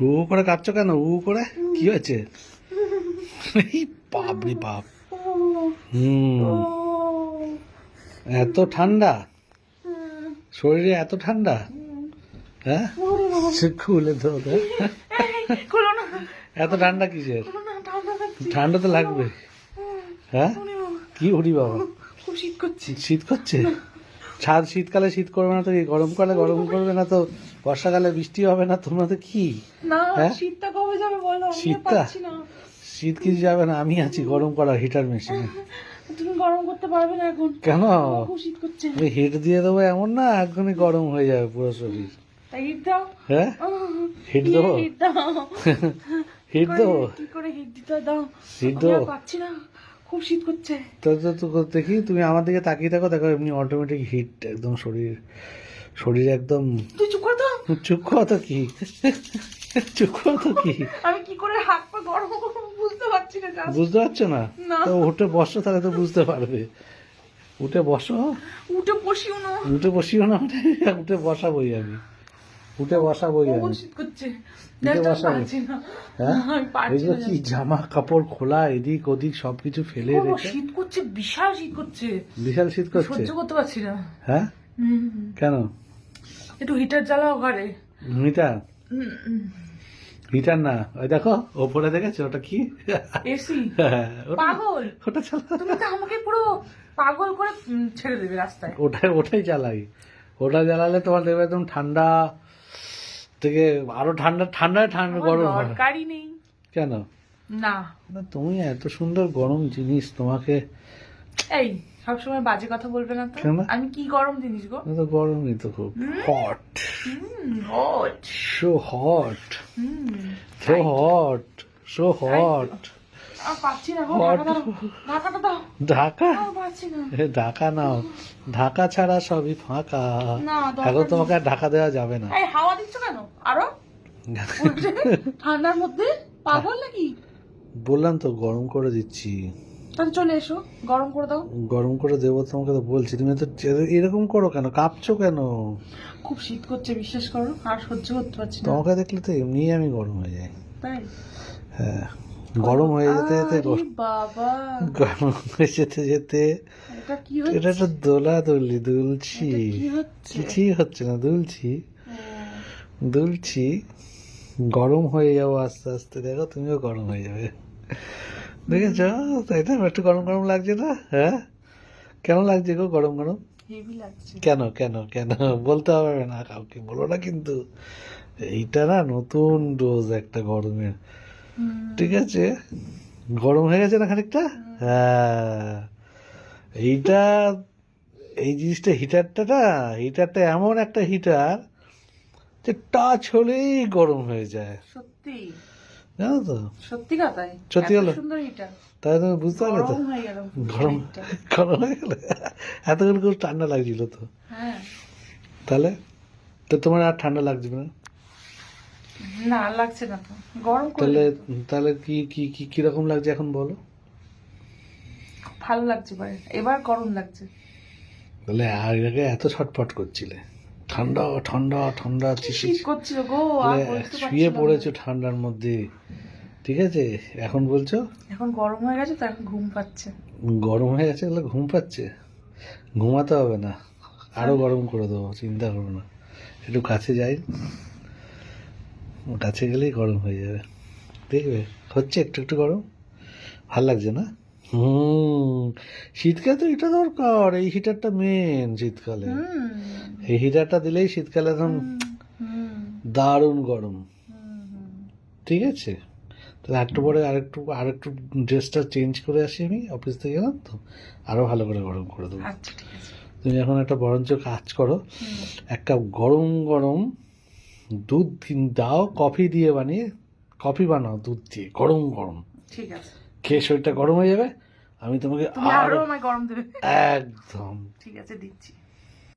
হু করে কাঁদছো কেন? হু করে? কি হয়েছে? বাপ রে বাপ। হুম। এত ঠান্ডা? শরীরে এত ঠান্ডা? হ্যাঁ? খুলে তো। এত ঠান্ডা কিসের? ঠান্ডা তো লাগবে। হ্যাঁ? কি হরি বাবা? খুব শীত করছে। শীত করছে? ছাদ শীতকালে শীত করবে না তো গরমকালে গরম করবে না তো বর্ষাকালে বৃষ্টি হবে না তোমরা তো কি? হ্যাঁ? শীতটা কবে যাবে বলো? শীতটা? শীত কিছু যাবে না আমি আছি গরম করা হিটার মেশিনে তুমি গরম করতে পারবে না এখন। কেন? আমার শীত করছে। ওই হিট দিয়ে দেবো এমন না একদমই গরম হয়ে যাবে পুরো শরীর। হিট দাও? হ্যাঁ? হিট দেবো? হিট দাও। হিট দেবো করে- কি করে হিট দিতে দাও। হিট আমি পাচ্ছি না। খুব শীত করছে। তো তো তো দেখি তুমি আমার দিকে তাকিয়ে থাকো দেখো এমনি অটোমেটিক হিট একদম শরীর শরীর একদম তুই চুপ করে দাও চুপ করো তো কি? চুপ করো তো কি? আমি কি করে হাত পা গরম বুঝতে পারছি না বুঝতে পারছ না। তো উঠে বসো তাহলে তো বুঝতে পারবে। উঠে বসো। উঠে বসিও না। উঠে বসিও না উঠে উঠে বসাবোই আমি। উঠে বসাবে? হ্যাঁ? কি জামা কাপড় খোলা এদিক ওদিক সবকিছু ফেলে রেখে? শীত করছে বিশাল শীত করছে। বিশাল শীত করছে? সহ্য করতে পারছি না। হ্যাঁ? কেন? একটু হিটার জ্বালাও ঘরে। হিটার হিটার না। ওই দেখো ওপরে দেখেছ? ওটা কি? এসি হ্যাঁ, পাগল। ওটা চালা তুমি তো আমাকে পুরো পাগল করে ছেড়ে দেবে রাস্তায়। ওটাই ওটাই চালাই। ওটা জ্বালালে তোমার দেখবে একদম ঠান্ডা থেকে আরও ঠান্ডা ঠান্ডায় ঠান্ডা গরম দরকারই নেই। কেন? না। তুমি এত সুন্দর গরম জিনিস তোমাকে এই সবসময় বাজে কথা বলবে না তো। আমি কি গরম জিনিস গো? তো গরমই তো খুব। Hot hot so hot so hot so hot Dhaka Dhaka? নাও। ঢাকা ছাড়া সবই ফাঁকা। এখন তোমাকে আর ঢাকা দেওয়া যাবে না। হাওয়া দিচ্ছ কেন? আরও? ঠান্ডার মধ্যে? পাগল নাকি? বললাম তো গরম করে দিচ্ছি। তাহলে চলে এসো গরম করে দাও। গরম করে দেবো তোমাকে তো বলছি। তুমি তো এরকম করো কেন? কাঁপছো কেন? খুব শীত করছে বিশ্বাস করো। আর সহ্য করতে পারছি তোমাকে দেখলে তো এমনিই আমি গরম হয়ে যাই। তাই? হ্যাঁ। গরম হয়ে যেতে যেতে গরম হয়ে যেতে যেতে এটা তো দোলা দোলি দুলছি কিছুই হচ্ছে? না দুলছি। দুলছি গরম হয়ে যাব আস্তে আস্তে। দেখো তুমিও গরম হয়ে যাবে। দেখেছ? তাই না একটু গরম গরম লাগছে না? হ্যাঁ? কেন লাগছে গো গরম গরম? কেন কেন কেন? বলতে হবে না কাউকে বলো না কিন্তু। এইটা না নতুন ডোজ একটা গরমের। ঠিক আছে? গরম হয়ে গেছে না খানিকটা? হ্যাঁ। এইটা এই জিনিসটা হিটারটা না হিটারটা এমন একটা হিটার যে টাচ হলেই গরম হয়ে যায়। সত্যি? জানো তো? সত্যি কথাই। সত্যি হলো? সুন্দর তাই তুমি বুঝতে পারলে তো? গরম গরম হয়ে গেলে? এতক্ষণ খুব ঠান্ডা লাগছিল তো। হ্যাঁ। তাহলে? তো তোমার আর ঠান্ডা লাগছে না? না লাগছে না তো। গরম তাহলে তাহলে কি কি কি কীরকম লাগছে এখন বলো? ভালো লাগছে এবার এবার গরম লাগছে। তাহলে আর আগে এত ছটফট করছিলে। ঠান্ডা ঠান্ডা ঠান্ডা শীত করছিল গো? শুয়ে পড়েছো ঠান্ডার মধ্যে। ঠিক আছে? এখন বলছো? এখন গরম হয়ে গেছে তো এখন ঘুম পাচ্ছে। গরম হয়ে গেছে তাহলে ঘুম পাচ্ছে? ঘুমাতে হবে না। আরও গরম করে দেবো চিন্তা করো না। একটু কাছে যাই। কাছে গেলেই গরম হয়ে যাবে। দেখবে? হচ্ছে একটু একটু গরম? ভালো লাগছে না? হুম শীতকালে তো এটা দরকার এই হিটারটা মেন শীতকালে। এই হিটারটা দিলেই শীতকালে একদম হুম দারুণ গরম। ঠিক আছে? তাহলে একটু পরে আরেকটু আরেকটু ড্রেসটা চেঞ্জ করে আসি আমি অফিস থেকে গেলাম তো আরও ভালো করে গরম করে দেবো। আচ্ছা ঠিক আছে। তুমি এখন একটা বরঞ্চ কাজ করো। হুম, এক কাপ গরম গরম দুধ দাও কফি দিয়ে বানিয়ে কফি বানাও দুধ দিয়ে গরম গরম। ঠিক আছে। খেয়ে শরীরটা গরম হয়ে যাবে আমি তোমাকে তুমি আরও আরও গরম দেবে। একদম। ঠিক আছে দিচ্ছি।